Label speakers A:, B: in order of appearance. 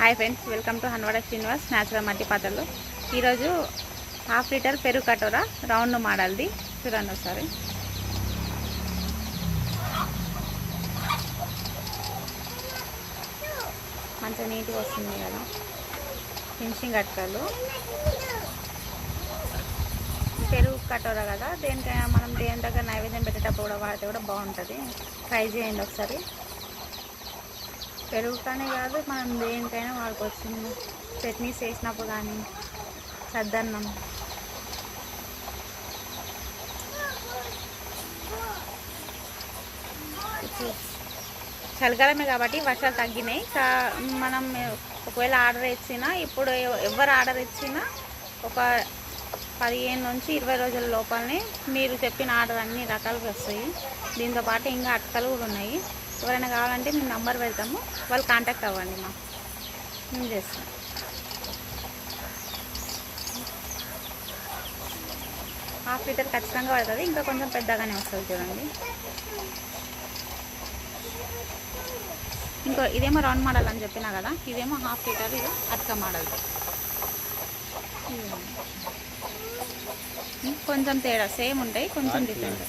A: Hi friends welcome to Hanwada Srinivas natural మట్టి పాత్రలు ఈరోజు హాఫ్ లీటర్ పెరుగు కటోరా రౌండ్ మోడల్ది. చూడండి ఒకసారి. మంచిగా నీట్గా వస్తుంది కదా. ఫినిషింగ్ అట్టలు పెరుగు కటోరా కదా దేనికైనా మనం దేని దగ్గర నైవేద్యం పెట్టేటప్పుడు కూడా వాడితే కూడా బాగుంటుంది. ట్రై చేయండి ఒకసారి. పెరుగుతానే కాదు మనం దేనికైనా వాడుకోవచ్చు. చట్నీస్ వేసినప్పుడు కానీ సద్దన్నం. ఇప్పుడు చలికాలమే కాబట్టి వర్షాలు తగ్గినాయి. కా మనం ఒకవేళ ఆర్డర్ ఇచ్చినా ఇప్పుడు ఎవరు ఆర్డర్ ఇచ్చినా ఒక పదిహేను నుంచి ఇరవై రోజుల లోపలనే మీరు చెప్పిన ఆర్డర్ అన్ని రకాలుగా వస్తాయి. దీంతో పాటు ఇంకా అట్టలు కూడా ఉన్నాయి. ఎవరైనా కావాలంటే మేము నంబర్ పెడతాము. వాళ్ళు కాంటాక్ట్ అవ్వండి మా మేము చేస్తాం హాఫ్ లీటర్ ఖచ్చితంగా పడుతుంది. ఇంకా కొంచెం పెద్దగానే వస్తుంది చూడండి. ఇంకో ఇదేమో రౌండ్ మోడల్ అని చెప్పినా కదా ఇదేమో హాఫ్ లీటర్ ఇది అట్క మోడల్. కొంచెం తేడా సేమ్ ఉంటాయి కొంచెం డిఫరెంట్